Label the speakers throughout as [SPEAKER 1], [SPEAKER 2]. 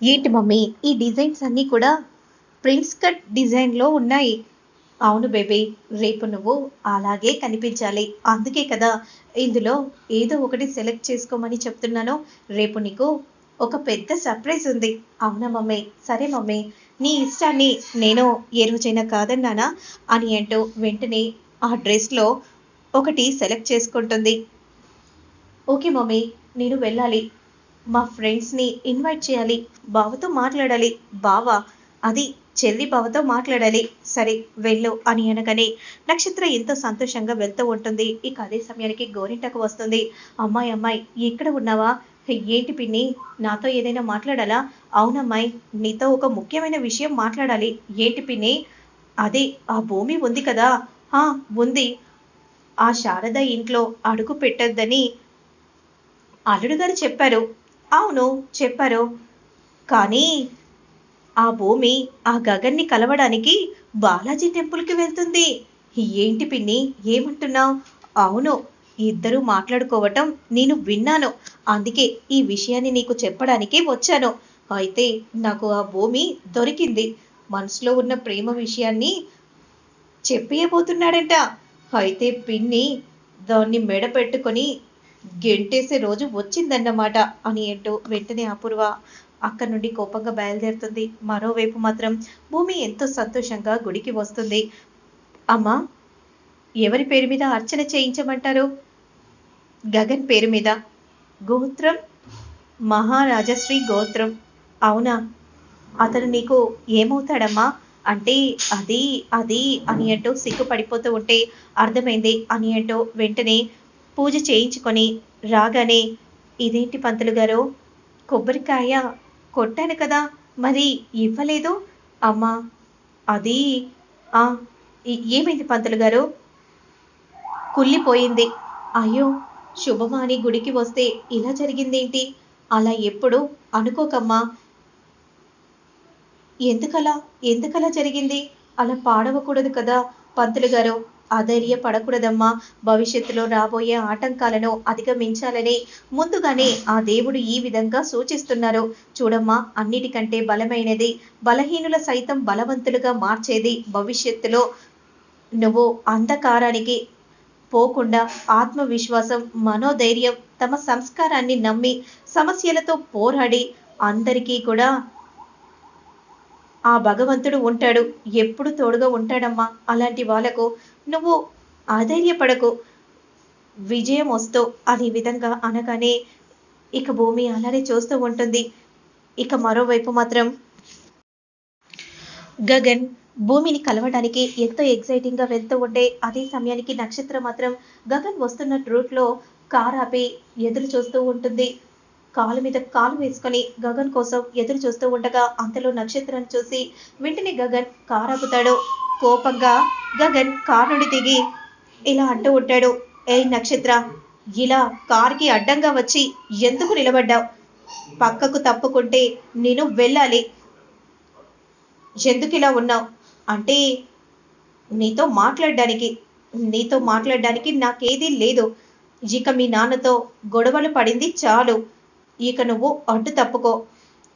[SPEAKER 1] ఏంటి మమ్మీ? ఈ డిజైన్స్ అన్నీ కూడా ప్రిన్స్ కట్ డిజైన్లో ఉన్నాయి. అవును బేబీ రేపు నువ్వు అలాగే కనిపించాలి. అందుకే కదా ఇందులో ఏదో ఒకటి సెలెక్ట్ చేసుకోమని చెప్తున్నాను. రేపు నీకు ఒక పెద్ద సర్ప్రైజ్ ఉంది. అవునా మమ్మీ? సరే మమ్మీ. నీ ఇష్టాన్ని నేను ఎరువుచైనా కాదన్నానా అని అంటూ వెంటనే ఆ డ్రెస్లో ఒకటి సెలెక్ట్ చేసుకుంటుంది. ఓకే మమ్మీ నేను వెళ్ళాలి. మా ఫ్రెండ్స్ని ఇన్వైట్ చేయాలి బావతో మాట్లాడాలి. బావ అది చెల్లి బావతో మాట్లాడాలి. సరే వెళ్ళు అని అనగానే నక్షత్ర ఎంతో సంతోషంగా వెళ్తూ ఉంటుంది. ఇక అదే సమయానికి గోరింటకు వస్తుంది. అమ్మాయి అమ్మాయి ఎక్కడ ఉన్నావా? ఏంటి పిన్ని? నాతో ఏదైనా మాట్లాడాలా? అవునమ్మాయి నీతో ఒక ముఖ్యమైన విషయం మాట్లాడాలి. ఏంటి పిన్ని? అదే ఆ భూమి ఉంది కదా? ఆ ఉంది. ఆ శారద ఇంట్లో అడుగు పెట్టొద్దని అల్లుడు గారు చెప్పారు. అవును చెప్పారు. కానీ ఆ భూమి ఆ గగన్ని కలవడానికి బాలాజీ టెంపుల్కి వెళ్తుంది. ఏంటి పిన్ని ఏమంటున్నావు? అవును ఇద్దరూ మాట్లాడుకోవటం నేను విన్నాను. అందుకే ఈ విషయాన్ని నీకు చెప్పడానికి వచ్చాను. అయితే నాకు ఆ భూమి దొరికింది. మనసులో ఉన్న ప్రేమ విషయాన్ని చెప్పేయబోతున్నాడంట. అయితే పిన్ని దాన్ని మెడ పెట్టుకొని గెంటేసే రోజు వచ్చిందన్నమాట అని అంటూ వెంటనే అపూర్వ అక్కడి నుండి కోపంగా బయలుదేరుతుంది. మరోవైపు మాత్రం భూమి ఎంతో సంతోషంగా గుడికి వస్తుంది. అమ్మా ఎవరి పేరు మీద అర్చన చేయించమంటారు? గగన్ పేరు మీద. గోత్రం? మహారాజశ్రీ గోత్రం. అవునా? అతను నీకు ఏమవుతాడమ్మా? అంటే అది అది అని అంటూ సిగ్గుపడిపోతూ ఉంటే అర్థమైంది అని అంటూ వెంటనే పూజ చేయించుకొని రాగానే ఇదేంటి పంతులు గారు? కొబ్బరికాయ కొట్టాను కదా మరి ఇవ్వలేదు? అమ్మా అది ఆ ఏమైంది పంతులు గారు? కుళ్ళిపోయింది. అయ్యో శుభమాని గుడికి వస్తే ఇలా జరిగిందేంటి? అలా ఎప్పుడు అనుకోకమ్మా. ఎందుకలా? ఎందుకలా జరిగింది? అలా పాడవకూడదు కదా పంతులు గారు. అధైర్య పడకూడదమ్మా భవిష్యత్తులో రాబోయే ఆటంకాలను అధిగమించాలని ముందుగానే ఆ దేవుడు ఈ విధంగా సూచిస్తున్నారు. చూడమ్మా అన్నిటికంటే బలమైనది బలహీనుల సైతం బలవంతులుగా మార్చేది భవిష్యత్తులో. నువ్వు అంధకారానికి పోకుండా ఆత్మవిశ్వాసం మనోధైర్యం తమ సంస్కారాన్ని నమ్మి సమస్యలతో పోరాడి అందరికీ కూడా ఆ భగవంతుడు ఉంటాడు. ఎప్పుడు తోడుగా ఉంటాడమ్మా. అలాంటి వాళ్ళకు నువ్వు ఆధైర్యపడకు. విజయం వస్తూ అదే విధంగా అనగానే ఇక భూమి అలానే చూస్తూ ఉంటుంది. ఇక మరోవైపు మాత్రం గగన్ భూమిని కలవడానికి ఎంతో ఎక్సైటింగ్గా వెళ్తూ ఉంటే అదే సమయానికి నక్షత్రం మాత్రం గగన్ వస్తున్న రూట్లో కార్ ఆపి ఎదురు చూస్తూ ఉంటుంది. కాలు మీద కాలు వేసుకొని గగన్ కోసం ఎదురు చూస్తూ ఉండగా అంతలో నక్షత్రాన్ని చూసి వెంటనే గగన్ కార్ ఆపుతాడు. కోపంగా గగన్ కారు నుండి దిగి ఇలా అంటూ ఉంటాడు. ఏ నక్షత్ర ఇలా కార్కి అడ్డంగా వచ్చి ఎందుకు నిలబడ్డావు? పక్కకు తప్పుకుంటే నేను వెళ్ళాలి. ఎందుకు ఇలా ఉన్నావు? అంటే నీతో మాట్లాడడానికి నీతో మాట్లాడడానికి నాకేదీ లేదు. ఇక మీ నాన్నతో గొడవలు పడింది చాలు. ఇక నువ్వు అడ్డు తప్పుకో.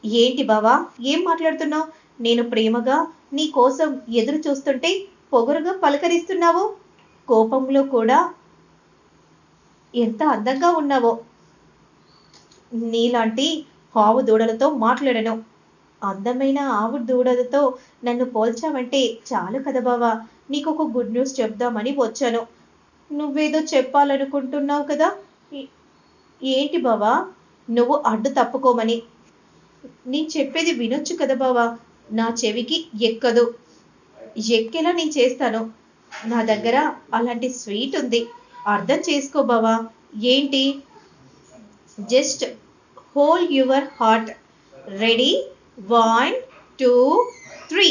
[SPEAKER 1] ఏంటి బావా ఏం మాట్లాడుతున్నావు? నేను ప్రేమగా నీ కోసం ఎదురు చూస్తుంటే పొగరుగా పలకరిస్తున్నావు? కోపంలో కూడా ఎంత అందంగా ఉన్నావో? నీలాంటి ఆవు దూడలతో మాట్లాడను. అందమైన ఆవు దూడలతో నన్ను పోల్చావంటే చాలు కదా బావా. నీకు ఒక గుడ్ న్యూస్ చెప్దామని వచ్చాను. నువ్వేదో చెప్పాలనుకుంటున్నావు కదా? ఏంటి బావా? నువ్వు అడ్డు తప్పుకోమని. నేను చెప్పేది వినొచ్చు కదా బావా. నా చెవికి ఎక్కదు. ఎక్కేలా నేను చేస్తాను? నా దగ్గర అలాంటి స్వీట్ ఉంది. అర్థం చేసుకో బావా. ఏంటి? Just hold your heart. Ready? One two three.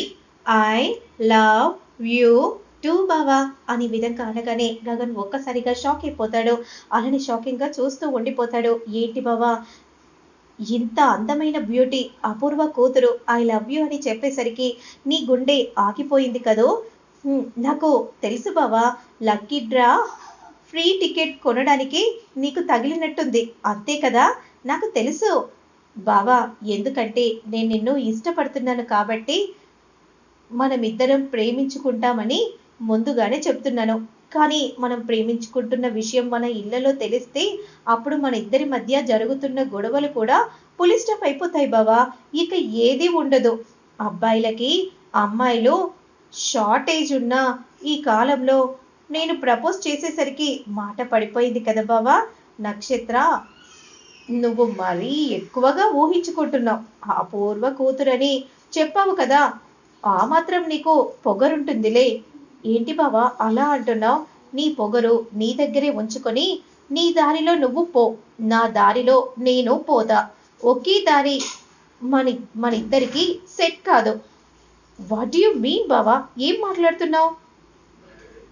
[SPEAKER 1] I love you too బావా అనే విధంగా అనగానే గగన్ ఒక్కసారిగా షాక్ అయిపోతాడు. అలానే షాకింగ్గా చూస్తూ ఉండిపోతాడు. ఏంటి బావా? ఇంత అందమైన బ్యూటీ అపూర్వ కూతురు ఐ లవ్ యూ అని చెప్పేసరికి నీ గుండె ఆగిపోయింది కదో? నాకు తెలుసు బావా లక్కీ డ్రా ఫ్రీ టికెట్ కొనడానికి నీకు తగిలినట్టుంది అంతే కదా? నాకు తెలుసు. బావా ఎందుకంటే నేను నిన్ను ఇష్టపడుతున్నాను కాబట్టి మనమిద్దరం ప్రేమించుకుంటామని ముందుగానే చెప్తున్నాను. కానీ మనం ప్రేమించుకుంటున్న విషయం మన ఇళ్ళలో తెలిస్తే అప్పుడు మన ఇద్దరి మధ్య జరుగుతున్న గొడవలు కూడా పులిస్టప్ అయిపోతాయి బావా. ఇక ఏది ఉండదు. అబ్బాయిలకి అమ్మాయిలు షార్టేజ్ ఉన్న ఈ కాలంలో నేను ప్రపోజ్ చేసేసరికి మాట పడిపోయింది కదా బావా. నక్షత్ర నువ్వు మరీ ఎక్కువగా ఊహించుకుంటున్నావు. ఆ పూర్వ కూతురని చెప్పావు కదా. ఆ మాత్రం నీకు పొగరుంటుందిలే. ఏంటి బావా? అలా అంటున్నావు? నీ పొగరు నీ దగ్గరే ఉంచుకొని నీ దారిలో నువ్వు పో. నా దారిలో నేను పోతా. ఒకే దారి మన మన ఇద్దరికి సెట్ కాదు. వాట్ యు మీన్ బావా? ఏం మాట్లాడుతున్నావు?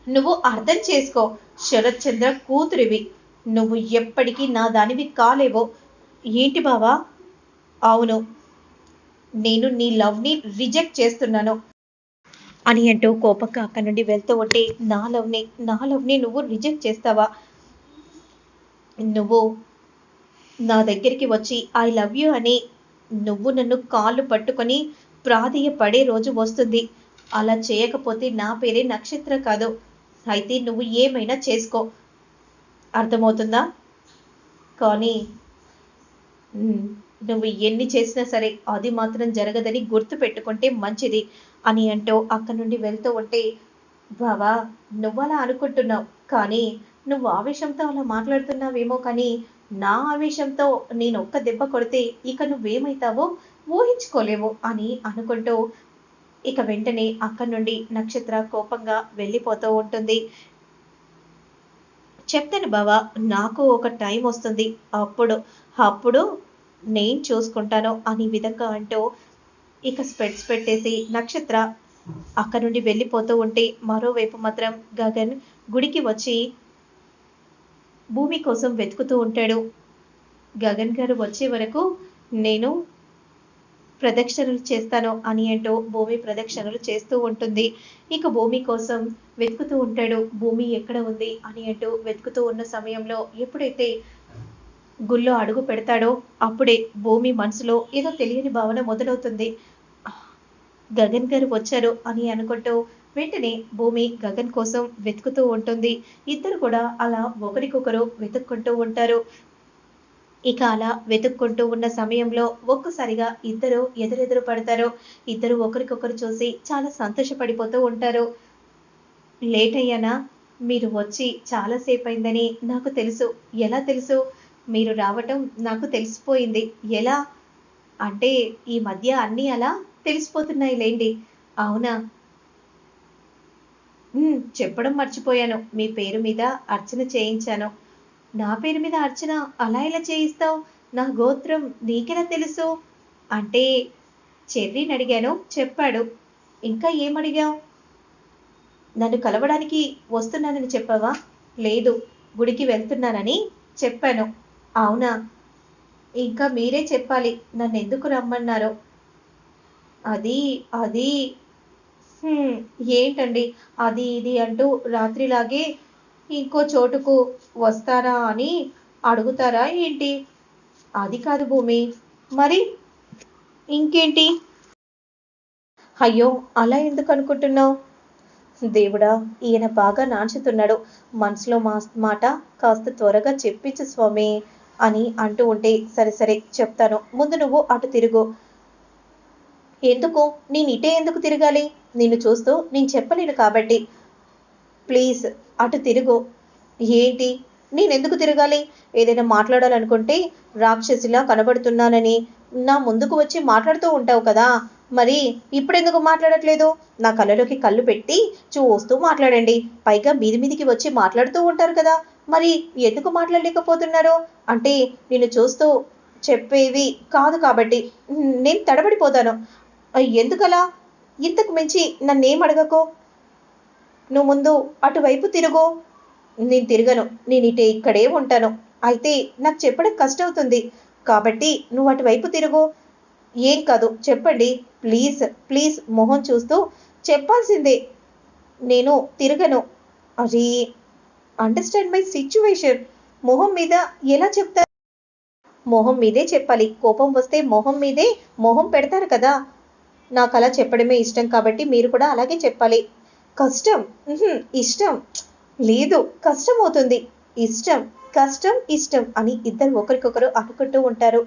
[SPEAKER 1] నువ్వు అర్థం చేసుకో. శరత్ చంద్ర కూతురివి. నువ్వు ఎప్పటికీ నా దానివి కాలేవో. ఏంటి బావా? అవును. నేను నీ లవ్ని రిజెక్ట్ చేస్తున్నాను. అని అంటూ కోపంగా అక్కడి నుండి వెళ్తూ ఉంటే నా లవ్ని నా లవ్ని నువ్వు రిజెక్ట్ చేస్తావా? నువ్వు నా దగ్గరికి వచ్చి ఐ లవ్ యూ అని నువ్వు నన్ను కాళ్ళు పట్టుకొని ప్రాధేయపడే రోజు వస్తుంది. అలా చేయకపోతే నా పేరే నక్షత్ర కాదు. అయితే నువ్వు ఏమైనా చేసుకో. అర్థమవుతుందా? కానీ నువ్వు ఎన్ని చేసినా సరే అది మాత్రం జరగదని గుర్తు పెట్టుకుంటే మంచిది అని అంటూ అక్కడి నుండి వెళ్తూ ఉంటే బావా నువ్వు అలా అనుకుంటున్నావు కానీ నువ్వు ఆవేశంతో అలా మాట్లాడుతున్నావేమో కానీ నా ఆవేశంతో నేను ఒక్క దెబ్బ కొడితే ఇక నువ్వేమైతావో ఊహించుకోలేవు అని అనుకుంటూ ఇక వెంటనే అక్కడి నుండి నక్షత్ర కోపంగా వెళ్ళిపోతూ ఉంటుంది. చెప్తాను బావా నాకు ఒక టైం వస్తుంది. అప్పుడు అప్పుడు నేను చూసుకుంటాను అని విధంగా అంటూ ఇక స్పెట్స్ పెట్టేసి నక్షత్ర అక్కడ నుండి వెళ్ళిపోతూ ఉంటే మరోవైపు మాత్రం గగన్ గుడికి వచ్చి భూమి కోసం వెతుకుతూ ఉంటాడు. గగన్ గారు వచ్చే వరకు నేను ప్రదక్షిణలు చేస్తాను అని అంటూ భూమి ప్రదక్షిణలు చేస్తూ ఉంటుంది. ఇక భూమి కోసం వెతుకుతూ ఉంటాడు. భూమి ఎక్కడ ఉంది అని అంటూ వెతుకుతూ ఉన్న సమయంలో ఎప్పుడైతే గుళ్ళో అడుగు పెడతాడో అప్పుడే భూమి మనసులో ఏదో తెలియని భావన మొదలవుతుంది. గగన్ గారు వచ్చారు అని అనుకుంటూ వెంటనే భూమి గగన్ కోసం వెతుకుతూ ఉంటుంది. ఇద్దరు కూడా అలా ఒకరికొకరు వెతుక్కుంటూ ఉంటారు. ఇక అలా వెతుక్కుంటూ ఉన్న సమయంలో ఒక్కసారిగా ఇద్దరు ఎదురెదురు పడతారు. ఇద్దరు ఒకరికొకరు చూసి చాలా సంతోషపడిపోతూ ఉంటారు. లేట్ అయ్యానా? మీరు వచ్చి చాలాసేపు అయిందని నాకు తెలుసు. ఎలా తెలుసు? మీరు రావటం నాకు తెలిసిపోయింది. ఎలా? అంటే ఈ మధ్య అన్నీ అలా తెలిసిపోతున్నాయి లేండి. అవునా? చెప్పడం మర్చిపోయాను. మీ పేరు మీద అర్చన చేయించాను. నా పేరు మీద అర్చన అలా ఎలా చేయిస్తావు? నా గోత్రం నీకెలా తెలుసు? అంటే చెర్రీని అడిగాను. చెప్పాడు. ఇంకా ఏమడిగావు నన్ను కలవడానికి వస్తున్నానని చెప్పావా? లేదు గుడికి వెళ్తున్నానని చెప్పాను. అవునా? ఇంకా మీరే చెప్పాలి. నన్ను ఎందుకు రమ్మన్నారో. అది అది. ఏంటండి? అది ఇది అంటూ రాత్రిలాగే ఇంకో చోటుకు వస్తారా అని అడుగుతారా ఏంటి? అది కాదు భూమి. మరి ఇంకేంటి? అయ్యో అలా ఎందుకు అనుకుంటున్నావు? దేవుడా ఈయన బాగా నాంచుతున్నాడు మనసులో మా మాట కాస్త త్వరగా చెప్పించు స్వామి. అని అంటూ ఉంటే సరే సరే చెప్తాను. ముందు నువ్వు అటు తిరుగు. ఎందుకు? నేను ఇటే ఎందుకు తిరగాలి? నిన్ను చూస్తూ నేను చెప్పలేను కాబట్టి. ప్లీజ్ అటు తిరుగు. ఏంటి? నేను ఎందుకు తిరగాలి? ఏదైనా మాట్లాడాలనుకుంటే రాక్షసిలా కనబడుతున్నానని నా ముందుకు వచ్చి మాట్లాడుతూ ఉంటావు కదా. మరి ఇప్పుడు ఎందుకు మాట్లాడట్లేదు? నా కళ్ళలోకి కళ్ళు పెట్టి చూస్తూ మాట్లాడండి. పైగా మీది మీదికి వచ్చి మాట్లాడుతూ ఉంటారు కదా. మరి ఎందుకు మాట్లాడలేకపోతున్నారు? అంటే నేను చూస్తూ చెప్పేవి కాదు కాబట్టి నేను తడబడిపోతాను. ఎందుకలా? ఇంతకు మించి నన్నేం అడగకో? నువ్వు ముందు అటువైపు తిరుగు. నేను తిరగను. నేను ఇటే ఇక్కడే ఉంటాను. అయితే నాకు చెప్పడం కష్టమవుతుంది. కాబట్టి నువ్వు అటువైపు తిరుగు. ఏం కాదు. చెప్పండి. ప్లీజ్ ప్లీజ్ మొహం చూస్తూ చెప్పాల్సిందే. నేను తిరగను. అరే అండర్స్టాండ్ మై సిచ్యువేషన్ మొహం మీద ఎలా చెప్తారు? మొహం మీదే చెప్పాలి. కోపం వస్తే మొహం మీదే మొహం పెడతారు కదా. నాకు అలా చెప్పడమే ఇష్టం కాబట్టి మీరు కూడా అలాగే చెప్పాలి. కష్టం. ఇష్టం. లేదు. కష్టం అవుతుంది. ఇష్టం. కష్టం ఇష్టం అని ఇద్దరు ఒకరికొకరు అనుకుంటూ ఉంటారు.